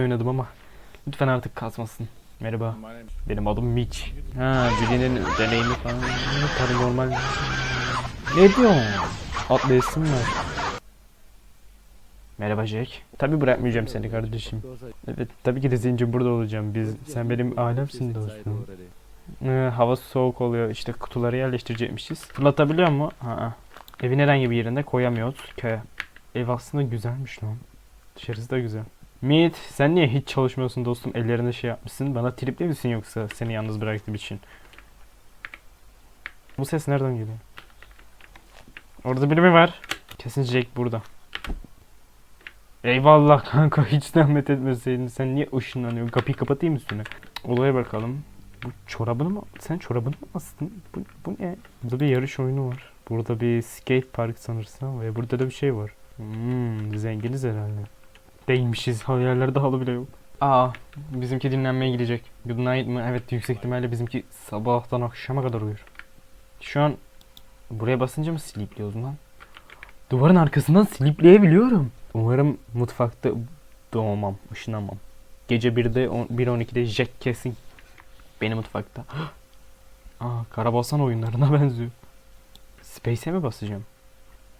oynadım ama lütfen artık kasmasın. Merhaba. Benim adım Mitch. Ha, birinin deneyimi falan. Paranormal. Ne diyorsun? Atlayasın var. Merhaba Jack. Tabi bırakmayacağım seni kardeşim. Evet tabii ki de zinci burada olacağım. Biz sen benim alemsin dostum. Ee, hava soğuk oluyor. İşte kutuları yerleştirecekmişiz. Fırlatabiliyor mu? Ha. Evin herhangi bir yerine koyamıyoruz köye. Ev aslında güzelmiş lan. Dışarısı da güzel. Mit sen niye hiç çalışmıyorsun dostum? Ellerinde şey yapmışsın. Bana tripli misin yoksa seni yalnız bıraktığım için? Bu ses nereden geliyor? Orada biri mi var? Kesin Jack burada. Eyvallah kanka hiç zahmet etmeseydin. Sen niye ışınlanıyorsun? Kapıyı kapatayım üstüne. Olaya bakalım. Bu çorabını mı? Sen çorabını mı astın? Bu, bu ne? Burada bir yarış oyunu var. Burada bir skate park sanırsam ve burada da bir şey var. Hmm, zenginiz herhalde. Değilmişiz. Yerlerde halı bile yok. Aa, bizimki dinlenmeye gidecek. Good night mı? Evet, yüksek ihtimalle bizimki sabahtan akşama kadar uyur. Şu an buraya basınca mı sleepliyoruz lan? Duvarın arkasından sleepleyebiliyorum. Umarım mutfakta doğmam, ışınamam. Gece 1'de on- 1.12'de Jack kesin beni mutfakta. Aa, karabasan oyunlarına benziyor. Space'e mi basacağım?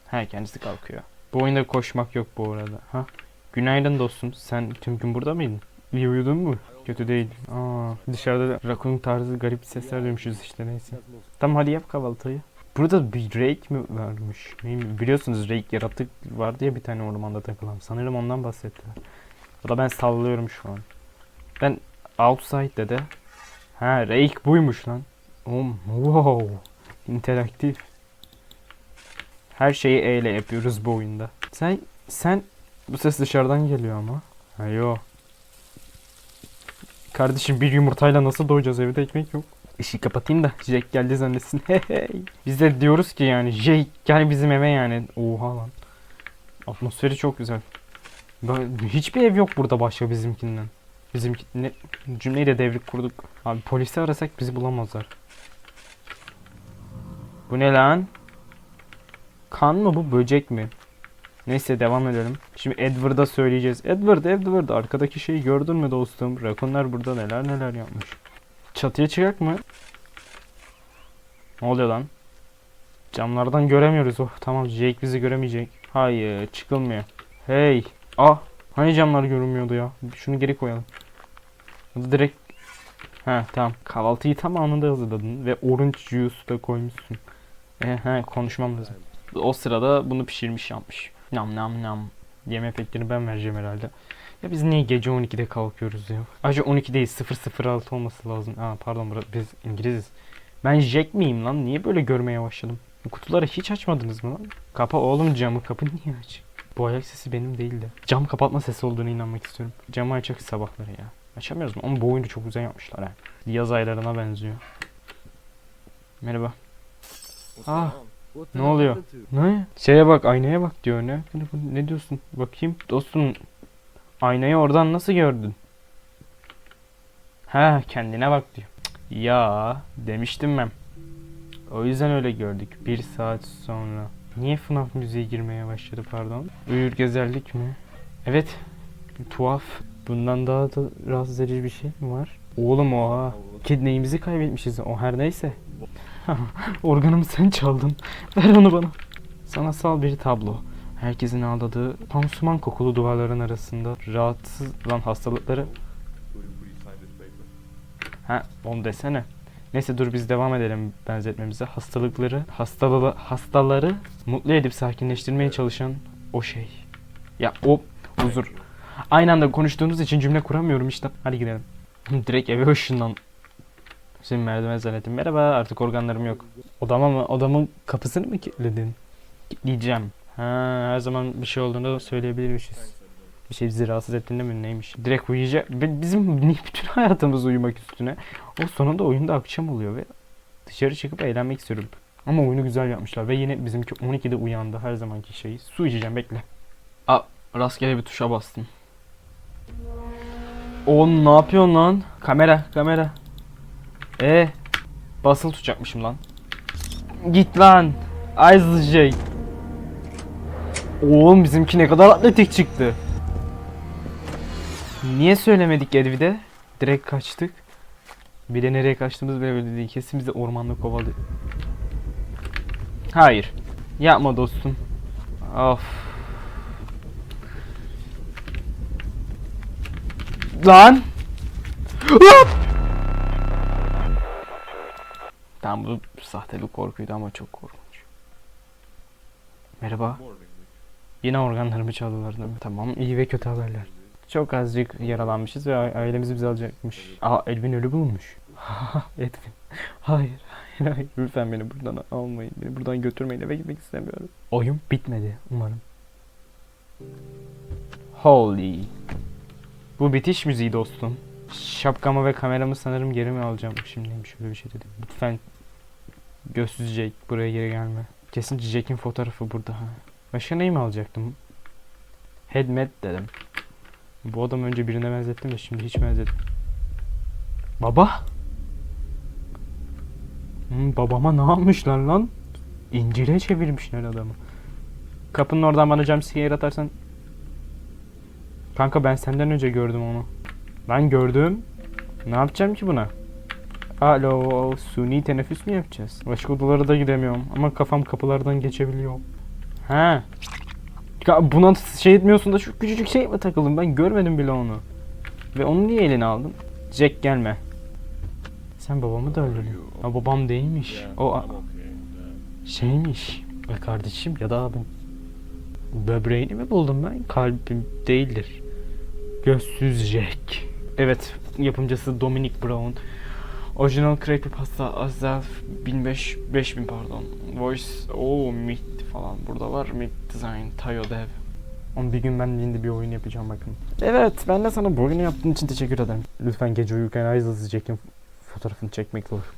He kendisi kalkıyor. Bu oyunda koşmak yok bu arada. Ha? Günaydın dostum. Sen tüm gün burada mıydın? İyi uyudun mu? Kötü değil. Aa, dışarıda da rakun tarzı garip sesler duymuşuz işte neyse. Tamam hadi yap kahvaltıyı. Burada bir Rake mi varmış? Neyim- Biliyorsunuz Rake yaratık vardı ya bir tane ormanda takılan. Sanırım ondan bahsettiler. Da ben sallıyorum şu an. Ben Outside'de de Ha Rake buymuş lan. Oğlum wow. İnteraktif. Her şeyi E ile yapıyoruz bu oyunda. Sen sen bu ses dışarıdan geliyor ama. Ha yo. Kardeşim bir yumurtayla nasıl doyacağız evde ekmek yok. Işığı kapatayım da Jack geldi zannetsin. Biz de diyoruz ki yani Jack gel bizim eve yani. Oha lan. Atmosferi çok güzel. Böyle, hiçbir ev yok burada başka bizimkinden. Bizimki ne, cümleyi de devrik kurduk. Abi polisi arasak bizi bulamazlar. Bu ne lan? Kan mı bu böcek mi? Neyse devam edelim. Şimdi Edward'a söyleyeceğiz. Edward, Edward arkadaki şeyi gördün mü dostum? Rakunlar burada neler neler yapmış. Çatıya çıkak mı? Ne oluyor lan? Camlardan göremiyoruz. Oh tamam Jake bizi göremeyecek. Hayır çıkılmıyor. Hey. Ah. Hani camlar görünmüyordu ya? Şunu geri koyalım. Direkt. Ha tamam. Kahvaltıyı tam anında hazırladın ve orange juice da koymuşsun. E, he konuşmam lazım. O sırada bunu pişirmiş yapmış. Nam nam nam. Yeme efektini ben vereceğim herhalde. Ya biz niye gece 12'de kalkıyoruz ya? Acı 12 değil 006 olması lazım. Aa pardon bura- biz İngiliziz. Ben Jack miyim lan? Niye böyle görmeye başladım? Bu kutuları hiç açmadınız mı lan? Kapa oğlum camı kapı niye aç? Bu ayak sesi benim değil de. Cam kapatma sesi olduğunu inanmak istiyorum. Camı açacak sabahları ya. Açamıyoruz mu? Ama bu oyunu çok güzel yapmışlar ha. Yaz aylarına benziyor. Merhaba. Ah, ne oluyor? Ne? Şeye bak aynaya bak diyor ne? Ne, diyorsun? Bakayım dostum. Aynayı oradan nasıl gördün? Ha kendine bak diyor. Ya demiştim ben. O yüzden öyle gördük. Bir saat sonra. Niye FNAF müziği girmeye başladı pardon? Uyur gezerlik mi? Evet. Tuhaf. Bundan daha da rahatsız edici bir şey mi var? Oğlum oha. Kidneyimizi kaybetmişiz. O her neyse. Organımı sen çaldın. Ver onu bana. Sanatsal bir tablo. Herkesin ağladığı pansuman kokulu duvarların arasında rahatsız lan hastalıkları. Ha onu desene. Neyse dur biz devam edelim benzetmemize. Hastalıkları, hastalı, hastaları mutlu edip sakinleştirmeye çalışan o şey. Ya o huzur. Aynı anda konuştuğunuz için cümle kuramıyorum işte. Hadi gidelim. Direkt eve ışından. Şimdi merdiven zannettim. Merhaba artık organlarım yok. Odama mı? Odamın kapısını mı kilitledin? Kilitleyeceğim. Ha, her zaman bir şey olduğunu söyleyebilirmişiz. Bir şey bizi rahatsız ettiğinde mi neymiş? Direkt uyuyacak. Bizim bütün hayatımız uyumak üstüne? O sonunda oyunda akşam oluyor ve dışarı çıkıp eğlenmek istiyorum. Ama oyunu güzel yapmışlar ve yine bizimki 12'de uyandı her zamanki şeyi. Su içeceğim bekle. Aa rastgele bir tuşa bastım. Oğlum ne yapıyorsun lan? Kamera kamera. E basılı tutacakmışım lan. Git lan. Ayzıcık. Oğlum bizimki ne kadar atletik çıktı. Niye söylemedik Edvi'de? Direkt kaçtık. Bir de nereye kaçtığımız belli değil. Kesin bizi ormanda kovalıyor. Hayır. Yapma dostum. Of. Lan! Hop! Tamam bu sahte bir korkuydu ama çok korkunç. Merhaba. Yine organlarımı çaldılar değil mi? Tamam iyi ve kötü haberler. Çok azıcık yaralanmışız ve ailemiz bizi alacakmış. Aa Elvin ölü bulunmuş. Edwin. Hayır, hayır, hayır. Lütfen beni buradan almayın. Beni buradan götürmeyin. Eve gitmek istemiyorum. Oyun bitmedi umarım. Holy. Bu bitiş müziği dostum. Şapkamı ve kameramı sanırım geri mi alacağım? Şimdiyim şöyle bir şey dedim. Lütfen gözsüz Jake buraya geri gelme. Kesin Jake'in fotoğrafı burada. Başka neyi mi alacaktım? Headmet dedim. Bu adam önce birine benzettim de şimdi hiç benzettim. Baba? Hmm, babama ne yapmışlar lan? İncire çevirmişler adamı. Kapının oradan bana jumpscare atarsan... Kanka ben senden önce gördüm onu. Ben gördüm. Ne yapacağım ki buna? Alo, suni teneffüs mü yapacağız? Başka odalara da gidemiyorum ama kafam kapılardan geçebiliyor. He. Ya buna şey etmiyorsun da şu küçücük şey mi takıldın? Ben görmedim bile onu. Ve onu niye eline aldın? Jack gelme. Sen babamı da öldürdün. Ha babam değilmiş. O şeymiş. Ya kardeşim ya da abim. Böbreğini mi buldum ben? Kalbim değildir. Gözsüz Jack. Evet, yapımcısı Dominic Brown. Orijinal Creepypasta Azel 1005 5000 pardon. Voice o Mid falan burada var. Mid Design Tayo Dev. Ama bir gün ben yeni bir oyun yapacağım bakın. Evet ben de sana bu oyunu yaptığın için teşekkür ederim. Lütfen gece uyurken Isis Jack'in fotoğrafını çekmek olur.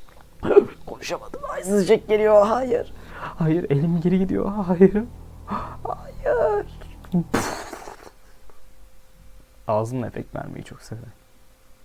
Konuşamadım. Isis Jack geliyor. Hayır. Hayır elim geri gidiyor. Hayır. Hayır. Ağzımla efekt vermeyi çok severim.